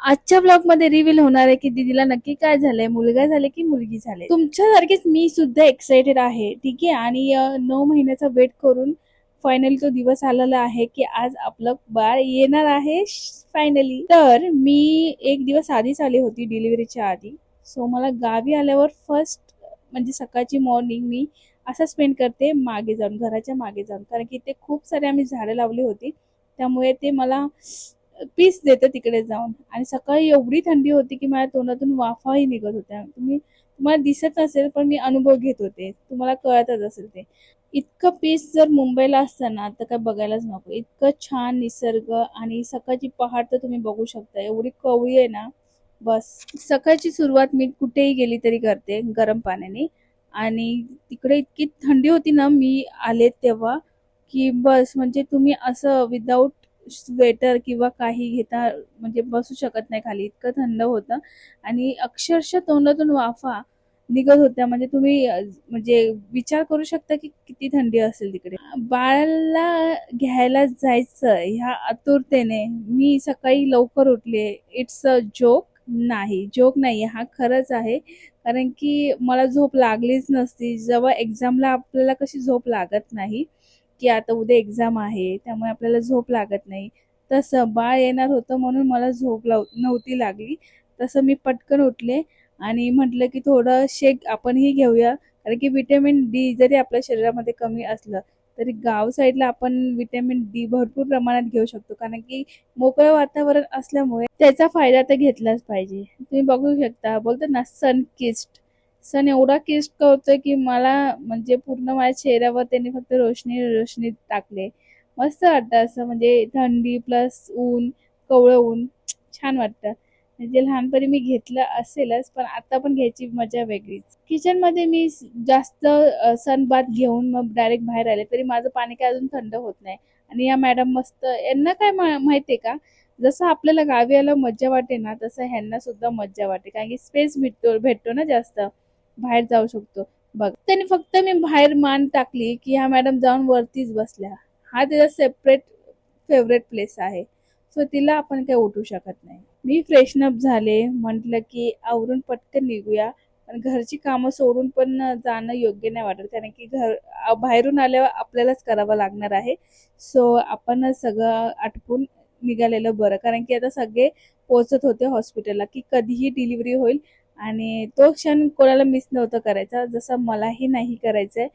आजच्या ब्लॉगमध्ये रिव्हील होणार आहे की दीदीला नक्की काय झालंय मुलगा झाले की मुलगी झाले. तुमच्यासारखीच मी सुद्धा एक्साइटेड आहे ठीक आहे? आणि नऊ महिन्याचा वेट करून फायनली तो दिवस आलेला आहे की आज आपलं बाळ येणार आहे फायनली तर मी एक दिवस आधीच आली होती डिलिव्हरीच्या आधी. सो मला गावी आल्यावर फर्स्ट म्हणजे सकाळची मॉर्निंग मी असं स्पेंड करते मागे जाऊन घराच्या मागे जाऊन. कारण की ते खूप सारे आम्ही झाडं लावली होती. त्यामुळे ते मला पीस देतं तिकडे जाऊन. आणि सकाळी एवढी थंडी होती की माझ्या तोंडातून वाफाही निघत होत्या. तुम्ही तुम्हाला दिसत असेल पण मी अनुभव घेत होते. तुम्हाला कळतच असेल ते. इतकं पीस जर मुंबईला असताना तर काय बघायलाच नको. इतकं छान निसर्ग आणि सकाळची पहाड तर तुम्ही बघू शकता. एवढी कवळी आहे ना बस. सकाळची सुरुवात मी कुठेही गेली तरी करते गरम पाण्याने. आणि तिकडे इतकी थंडी होती ना मी आले तेव्हा की बस. म्हणजे तुम्ही असं विदाऊट स्वेटर किंवा काही घेता म्हणजे बसू शकत नाही खाली. इतकं थंड होतं. आणि अक्षरशः तोंडातून वाफा निघत होत्या. म्हणजे तुम्ही म्हणजे विचार करू शकता की किती थंडी असेल तिकडे. बाळाला घ्यायला जायचं ह्या आतुरतेने मी सकाळी लवकर उठले. इट्स अ जोक नाही. जोक नाही हा खरंच आहे. कारण की मला झोप लागलीच नसती. जेव्हा एक्झामला आपल्याला कशी झोप लागत नाही की आता उद्या एक्झाम आहे त्यामुळे आपल्याला झोप लागत नाही. तसं बाळ येणार होतं म्हणून मला झोप लाव नव्हती लागली. तसं मी पटकन उठले आणि म्हटलं की थोडं शेक आपणही घेऊया. कारण की विटॅमिन डी जरी आपल्या शरीरामध्ये कमी असलं तरी गाव साईडला आपण विटॅमिन डी भरपूर प्रमाणात घेऊ शकतो. कारण की मोकळं वातावरण असल्यामुळे त्याचा फायदा तर घेतलाच पाहिजे. तुम्ही बघू शकता बोलतात ना सन सण सन एवढा किस्ट करतोय की मला म्हणजे पूर्ण माझ्या चेहऱ्यावर त्यांनी फक्त रोशनी रोशनी टाकले. मस्त वाटतं असं म्हणजे थंडी प्लस ऊन कवळं ऊन छान वाटतं. म्हणजे लहानपणी मी घेतलं असेलच पण आता पण घ्यायची मजा वेगळीच. किचनमध्ये मी जास्त सनबात घेऊन मग डायरेक्ट बाहेर आले तरी माझं पाणी काय अजून थंड होत नाही. आणि या मॅडम मस्त यांना काय माहिती आहे का? जसं आपल्याला गावी आला मज्जा वाटे ना तसं ह्यांना सुद्धा मज्जा वाटते कारण की स्पेस भेटतो भेटतो ना जास्त. बाहेर जाऊ शकतो. बघ. त्यांनी फक्त मी बाहेर मान टाकली की ह्या मॅडम जाऊन वरतीच बसल्या. हा तिचा सेपरेट फेवरेट प्लेस आहे. सो तिला आपण काही उठू शकत नाही. मी फ्रेशनअप झाले. म्हटलं की आवरून पटकन निघूया. पण घरची कामं सोडून पण जाणं योग्य नाही वाटत. कारण की घर बाहेरून आल्यावर आपल्यालाच करावं लागणार आहे. सो आपण सगळं आटपून निघालेलं बरं. कारण की आता सगळे पोहोचत होते हॉस्पिटलला की कधीही डिलिव्हरी होईल. आणि तो क्षण कोणाला मिस नव्हतं करायचा जसं मलाही नाही करायचंय.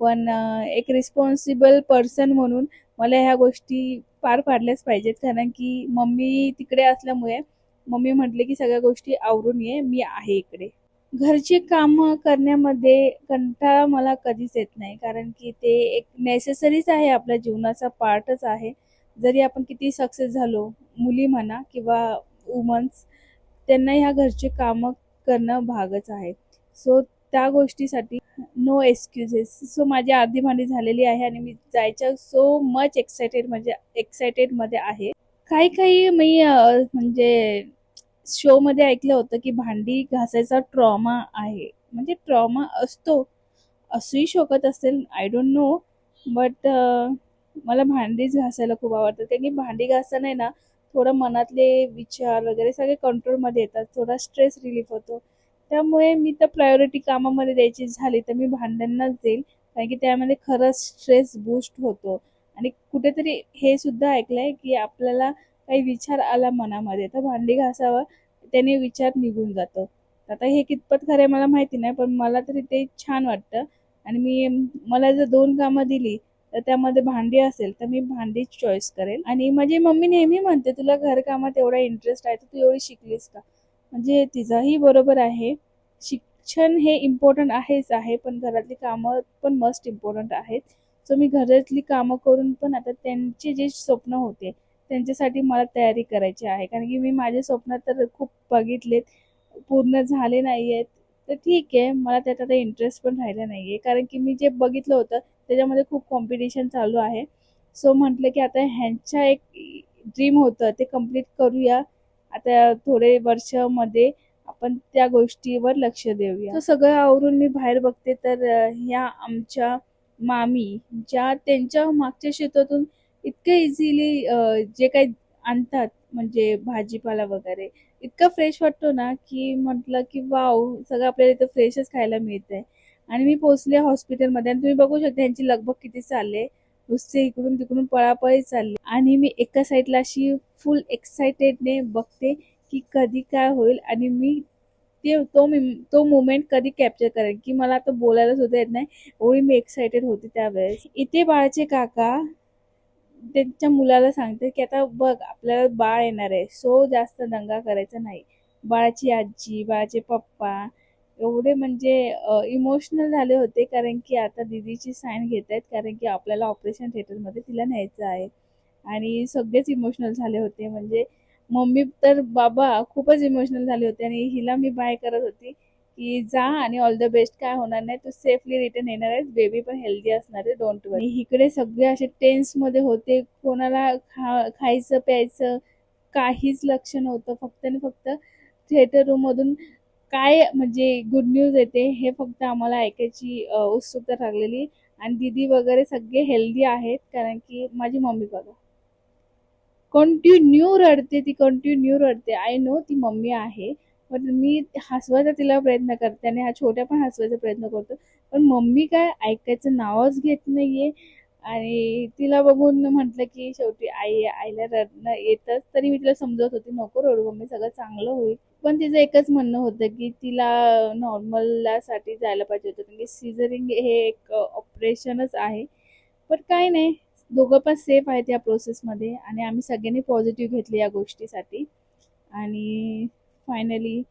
पण एक रिस्पॉन्सिबल पर्सन म्हणून मला ह्या गोष्टी पार पाडल्याच पाहिजेत. कारण की मम्मी तिकडे असल्यामुळे मम्मी म्हटले की सगळ्या गोष्टी आवरून ये मी आहे इकडे. घरची कामं करण्यामध्ये कंटाळा मला कधीच येत नाही. कारण की ते एक नेसेसरीच आहे आपल्या जीवनाचा पार्टच आहे. जरी आपण किती सक्सेस झालो मुली म्हणा किंवा वुमन्स त्यांना ह्या घरची कामं करणं भागच आहे. सो त्या गोष्टीसाठी नो एक्सक्युजेस सो माझी अर्धी भांडी झालेली आहे आणि मी जायच्या सो मच एक्सायटेड म्हणजे एक्सायटेडमध्ये आहे. काही काही मी म्हणजे शो मध्ये ऐकलं होतं की भांडी घासायचा ट्रॉमा आहे. म्हणजे ट्रॉमा असतो. असूही शोकत असेल आय डोंट नो बट मला भांडीच घासायला खूप आवडतं. कारण की भांडी घासताना आहे ना थोडं मनातले विचार वगैरे सगळे कंट्रोलमध्ये येतात. थोडा स्ट्रेस रिलीफ होतो. त्यामुळे मी तर प्रायोरिटी कामामध्ये द्यायची झाली तर मी भांड्यांनाच देईल. कारण की त्यामध्ये खरंच स्ट्रेस बूस्ट होतो. आणि कुठेतरी हे सुद्धा ऐकलंय की आपल्याला काही विचार आला मनामध्ये तर भांडी घासावं त्याने विचार निघून जातो. आता हे कितपत खरं आहे मला माहिती नाही पण मला तरी ते छान वाटतं. आणि मी मला जर दोन कामं दिली तर त्यामध्ये भांडी असेल तर मी भांडीच चॉईस करेल. आणि माझी मम्मी नेहमी म्हणते तुला घरकामात एवढा इंटरेस्ट आहे तर तू एवढी शिकलीस का? म्हणजे तिचाही बरोबर आहे. शिक्षण हे इम्पॉर्टंट आहेच आहे पण घरातली कामं पण मस्ट इम्पॉर्टंट आहेत. सो मी घरातली कामं करून पण आता त्यांचे जे स्वप्न होते त्यांच्यासाठी मला तयारी करायची आहे. कारण की मी माझे स्वप्न तर खूप बघितलेत पूर्ण झाले नाही आहेत तर ठीक आहे मला त्यात आता इंटरेस्ट पण राहिला नाही आहे कारण की मी जे बघितलं होतं त्याच्यामध्ये खूप कॉम्पिटिशन चालू आहे. सो म्हटलं की आता ह्यांच्या एक ड्रीम होतं ते कंप्लीट करूया. आता थोडे वर्षामध्ये आपण त्या गोष्टीवर लक्ष देऊया. तर सगळं आवरून मी बाहेर बघते तर ह्या आमच्या मामी ज्या त्यांच्या मागच्या शेतातून इतके इझिली जे काही आणतात म्हणजे भाजीपाला वगैरे इतका फ्रेश वाटतो ना की म्हटलं की वाव सगळं आपल्याला इथं फ्रेशच खायला मिळतंय. आणि मी पोहोचले हॉस्पिटलमध्ये आणि तुम्ही बघू शकता यांची लगबग किती चालले नुसते इकडून तिकडून पळापळी चालली आणि मी एका साईडला अशी फुल एक्साइटेडने बघते की कधी काय होईल आणि मी ते तो मी तो मुमेंट कधी कॅप्चर करेन की मला आता बोलायला सुद्धा येत नाही. एवढी मी एक्साइटेड होती त्यावेळेस. इथे बाळाचे काका त्यांच्या मुलाला सांगते की आता बघ आपल्याला बाळ येणार आहे. सो जास्त दंगा करायचा नाही. बाळाची आजी बाळाचे पप्पा एवढे म्हणजे इमोशनल झाले होते कारण की आता दिदीची साईन घेत आहेत कारण की आपल्याला ऑपरेशन थिएटरमध्ये तिला न्यायचं आहे. आणि सगळेच इमोशनल झाले होते. म्हणजे मम्मी तर बाबा खूपच इमोशनल झाले होते आणि हिला मी बाय करत होती की जा आणि ऑल द बेस्ट काय होणार नाही तू सेफली रिटर्न येणार आहेस. बेबी पण हेल्दी असणार आहे. डोंट वरी इकडे सगळे असे टेन्समध्ये होते. कोणाला खा खायचं प्यायचं काहीच लक्ष नव्हतं. फक्त आणि फक्त थिएटर रूम मधून काय म्हणजे गुड न्यूज येते हे फक्त आम्हाला ऐकायची उत्सुकता लागलेली. आणि दीदी वगैरे सगळे हेल्दी आहेत कारण की माझी मम्मी बघा. कंटिन्यू रडते ती कंटिन्यू रडते. आय नो ती मम्मी आहे पण मी हसवायचा तिला प्रयत्न करते आणि हा छोट्या पण हसवायचा प्रयत्न करतो. पण मम्मी काय ऐकायचं नावच घेत नाहीये. आणि तिला बघून म्हटलं की शेवटी आई आईला रडणं येतच. तरी मी तिला समजवत होती नको रडू मम्मी सगळं चांगलं होईल. पण तिचं एकच म्हणणं होतं की तिला नॉर्मलसाठी जायला पाहिजे होतं. कारण की सिझरिंग हे एक ऑपरेशनच आहे. पण काय नाही दोघं पण सेफ आहेत या प्रोसेसमध्ये आणि आम्ही सगळ्यांनी पॉझिटिव्ह घेतले या गोष्टीसाठी. आणि फायनली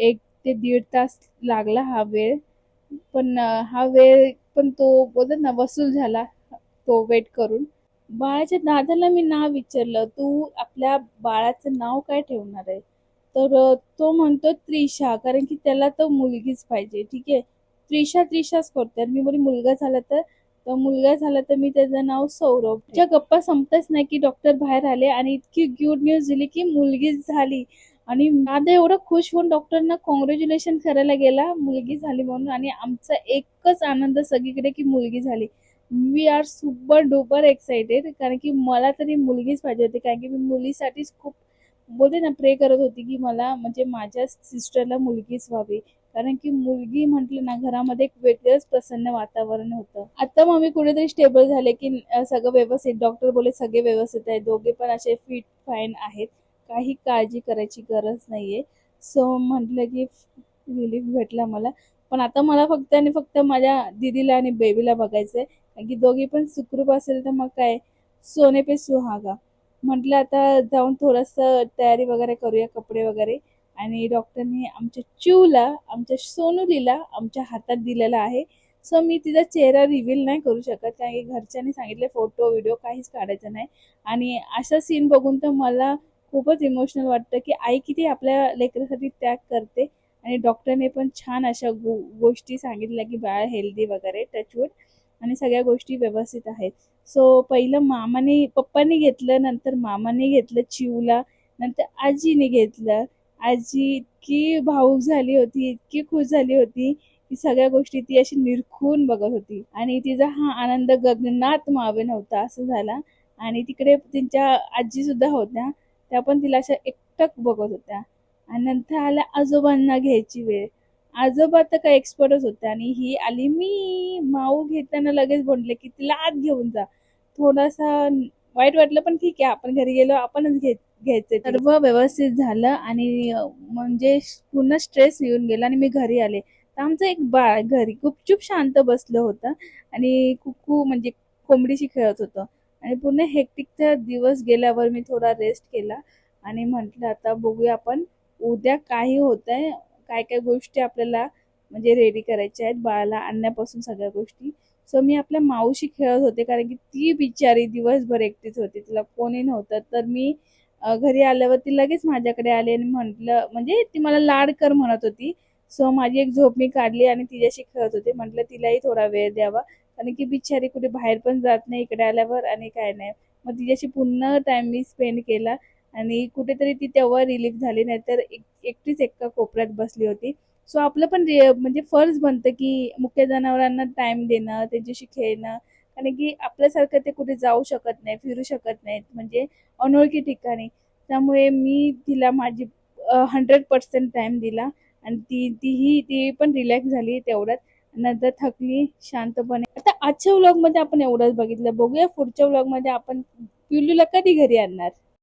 एक ते दीड तास लागला हा वेळ. पण हा वेळ पण तो बोलतात ना वसूल झाला. तो वेट करून. बाळाच्या दादाला मी नाव विचारलं तू आपल्या बाळाचं नाव काय ठेवणार आहे? तर तो म्हणतो त्रिशा कारण की त्याला तर मुलगीच पाहिजे ठीक आहे? त्रिशा त्रिशाच करते मी बोली मुलगा झाला तर? तर मुलगा झाला तर मी त्याचं नाव सौरभ. ज्या गप्पा संपतच नाही की डॉक्टर बाहेर आले आणि इतकी गुड न्यूज दिली की मुलगीच झाली. आणि दादा एवढा खुश होऊन डॉक्टरना कॉंग्रॅच्युलेशन करायला गेला मुलगी झाली म्हणून. आणि आमचा एकच आनंद सगळीकडे की मुलगी झाली. We are super duper excited कारण की मला तरी मुलगीच पाहिजे होती. कारण की मी मुलीसाठीच खूप बोलते ना प्रे करत होती की मला म्हणजे माझ्या सिस्टरला मुलगीच व्हावी. कारण की मुलगी म्हटलं ना घरामध्ये एक वेगळंच प्रसन्न वातावरण होतं. आता मग मी कुठेतरी स्टेबल झाले की सगळं व्यवस्थित. डॉक्टर बोले सगळे व्यवस्थित आहे. दोघे पण असे फिट फाईन आहेत. काही काळजी करायची गरज नाहीये. सो म्हटलं की रिलीफ भेटला मला. पण आता मला फक्त आणि फक्त माझ्या दिदीला आणि बेबीला बघायचंय. कारण की दोघी पण सुखरूप असेल तर मग काय? सोने पे सुहागा म्हटलं आता जाऊन थोडंसं तयारी वगैरे करूया कपडे वगैरे. आणि डॉक्टरनी आमच्या चिवला आमच्या सोनुलीला आमच्या हातात दिलेला आहे. सो मी तिचा चेहरा रिव्हील नाही करू शकत. कारण की घरच्यांनी सांगितले फोटो व्हिडिओ काहीच काढायचा नाही. आणि अशा सीन बघून तर मला खूपच इमोशनल वाटतं की आई किती आपल्या लेकरासाठी त्याग करते. आणि डॉक्टरने पण छान अशा गो गोष्टी सांगितल्या की बाळ हेल्दी वगैरे टचवूड आणि सगळ्या गोष्टी व्यवस्थित आहेत. सो पहिलं मामाने पप्पांनी घेतलं नंतर मामाने घेतलं चिवला नंतर आजीने घेतलं. आजी इतकी भाऊक झाली होती इतकी खुश झाली होती की सगळ्या गोष्टी ती अशी निरखून बघत होती. आणि तिचा हा आनंद गगनात मावे नव्हता असं झाला. आणि तिकडे त्यांच्या आजी सुद्धा होत्या त्या पण तिला अशा एकटक बघत होत्या. आणि नंतर आल्या आजोबांना घ्यायची वेळ. आजोबा तर काय एक्सपर्टच होते आणि ही आली मी माऊ घेताना लगेच बोलले की तिला आत घेऊन जा. थोडासा वाईट वाटलं पण ठीक आहे आपण घरी गेलो आपणच घेत घ्यायचे सर्व व्यवस्थित झालं आणि म्हणजे पूर्ण स्ट्रेस येऊन गेला आणि मी घरी आले. तर आमचं एक बाळ घरी गुपचूप शांत बसलं होतं आणि कुकू म्हणजे कोंबडीशी खेळत होतं. आणि पूर्ण हेक्टिकचा दिवस गेल्यावर मी थोडा रेस्ट केला आणि म्हटलं आता बघूया आपण उद्या काही होत आहे काय काय गोष्टी आपल्याला म्हणजे रेडी करायच्या आहेत बाळाला आणण्यापासून सगळ्या गोष्टी. सो मी आपल्या मावशी खेळत होते कारण की ती बिचारी दिवसभर एकटीच होती तिला कोणी नव्हतं. तर मी घरी आल्यावर ती लगेच माझ्याकडे आली आणि म्हटलं म्हणजे ती मला लाड कर म्हणत होती. सो माझी एक झोप मी काढली आणि तिच्याशी खेळत होते. म्हटलं तिलाही थोडा वेळ द्यावा. कारण की बिचारी कुठे बाहेर पण जात नाही इकडे आल्यावर आणि काय नाही. मग तिच्याशी पूर्ण टाइम मी स्पेंड केला. आणि कुठेतरी ती तेव्हा रिलीफ झाली नाहीतर एक एकटीच एका कोपऱ्यात बसली होती. सो आपलं पण म्हणजे फर्ज बनतं की मुख्य जनावरांना टाइम देणं त्यांच्याशी खेळणं. कारण की आपल्यासारखं ते कुठे जाऊ शकत नाही फिरू शकत नाहीत म्हणजे अनोळखी ठिकाणी. त्यामुळे मी तिला माझी हंड्रेड पर्सेंट टाइम दिला. आणि ती तीही ती पण रिलॅक्स झाली तेवढ्यात. नंतर थकली शांतपणे. आता आजच्या व्लॉगमध्ये आपण एवढंच बघितलं. बघूया पुढच्या व्लॉगमध्ये आपण पिल्लूला कधी घरी आणणार?